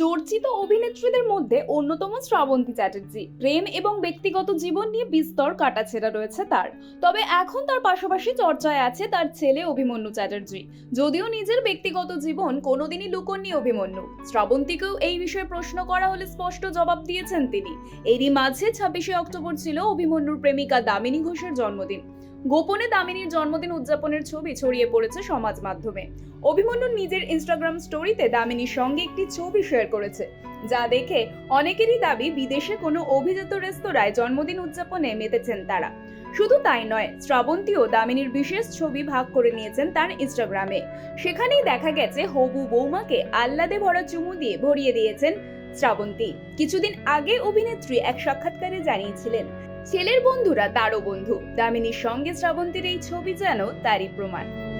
চর্চিত অভিনেত্রীদের মধ্যে অন্যতম শ্রাবন্তী চ্যাটার্জি। প্রেম এবং ব্যক্তিগত জীবন নিয়ে বিস্তর কাটাছেড়া রয়েছে তার। তবে এখন তার পাশাপাশি চর্চায় আছে তার ছেলে অভিমন্যু চ্যাটার্জি। যদিও নিজের ব্যক্তিগত জীবন কোনোদিনই লুকননি অভিমন্যু। শ্রাবন্তীকেও এই বিষয়ে প্রশ্ন করা হলে স্পষ্ট জবাব দিয়েছেন তিনি। এরই মাঝে ছাব্বিশে অক্টোবর ছিল অভিমন্যুর প্রেমিকা দামিনী ঘোষের জন্মদিন। গোপনে দামিনীর জন্মদিন উদযাপনের ছবি ছড়িয়ে পড়েছে সমাজ মাধ্যমে। অভিমন্যু নিজের ইনস্টাগ্রাম স্টোরিতে দামিনীর সঙ্গে একটি ছবি শেয়ার করেছে, যা দেখে অনেকেরই দাবি বিদেশে কোনো অভিজাত রেস্তোরাঁয় জন্মদিন উদযাপনে মেতেছেন তারা। শুধু তাই নয়, শ্রাবন্তীও দামিনীর বিশেষ ছবি ভাগ করে নিয়েছেন তার ইনস্টাগ্রামে সেখানেই দেখা গেছে হবু বৌমাকে আহ্লাদে ভরা চুমু দিয়ে ভরিয়ে দিয়েছেন শ্রাবন্তী। কিছুদিন আগে অভিনেত্রী এক সাক্ষাৎকারে জানিয়েছিলেন ছেলের বন্ধুরা তারও বন্ধু। দামিনীর সঙ্গে শ্রাবন্তীর এই ছবি যেন তারই প্রমাণ।